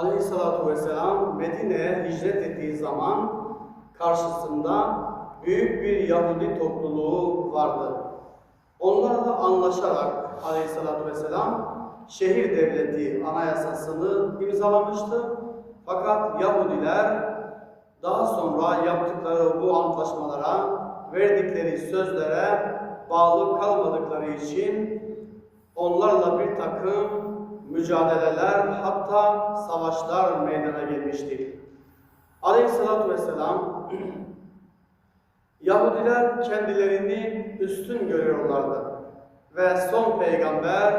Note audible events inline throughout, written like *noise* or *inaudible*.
aleyhissalatu vesselam Medine'ye hicret ettiği zaman karşısında büyük bir Yahudi topluluğu vardı. Onlarla anlaşarak aleyhissalatu vesselam şehir devleti anayasasını imzalamıştı. Fakat Yahudiler daha sonra yaptıkları bu antlaşmalara, verdikleri sözlere bağlı kalmadıkları için onlarla bir takım mücadeleler hatta savaşlar meydana gelmişti. Aleyhissalatü vesselam *clears throat* Yahudiler kendilerini üstün görüyorlardı ve son peygamber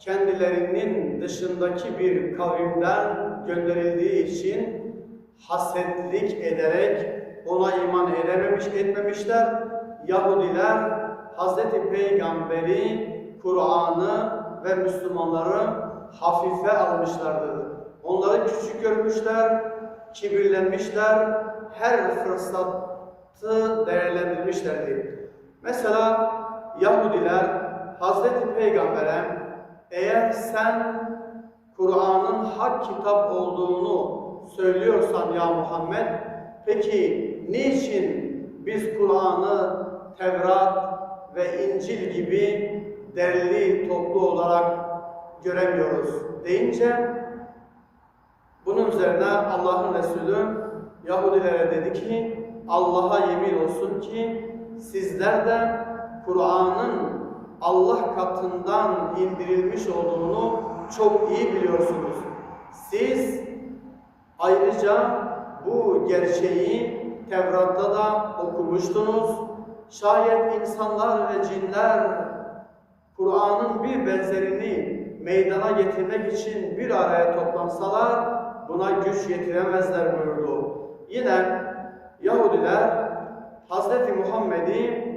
kendilerinin dışındaki bir kavimden gönderildiği için hasetlik ederek ona iman edememiş etmemişler. Yahudiler Hazreti Peygamberi, Kur'an'ı ve Müslümanları hafife almışlardı. Onları küçük görmüşler, kibirlenmişler, her fırsatı değerlendirmişlerdi. Mesela Yahudiler Hazreti Peygamber'e eğer sen Kur'an'ın hak kitap olduğunu söylüyorsan ya Muhammed, peki niçin biz Kur'an'ı Tevrat ve İncil gibi derli toplu olarak göremiyoruz deyince bunun üzerine Allah'ın Resulü Yahudilere dedi ki Allah'a yemin olsun ki sizler de Kur'an'ın Allah katından indirilmiş olduğunu çok iyi biliyorsunuz. Siz ayrıca bu gerçeği Tevrat'ta da okumuştunuz. Şayet insanlar ve cinler Kur'an'ın bir benzerini meydana getirmek için bir araya toplansalar buna güç yetiremezler buyurdu. Yine Yahudiler Hazreti Muhammed'i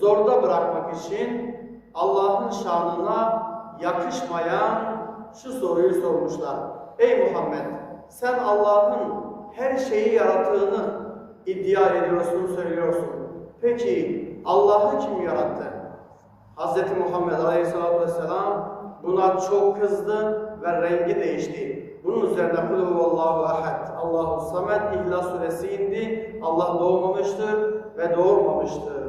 zorda bırakmak için Allah'ın şanına yakışmayan şu soruyu sormuşlar. Ey Muhammed sen Allah'ın her şeyi yarattığını iddia ediyorsun, söylüyorsun. Peki Allah'ı kim yarattı? Hz. Muhammed Aleyhisselatü Vesselam buna çok kızdı ve rengi değişti. Bunun üzerine kul huvallahu ahad, Allahu samed, İhlas suresi indi. Allah doğmamıştır ve doğurmamıştır.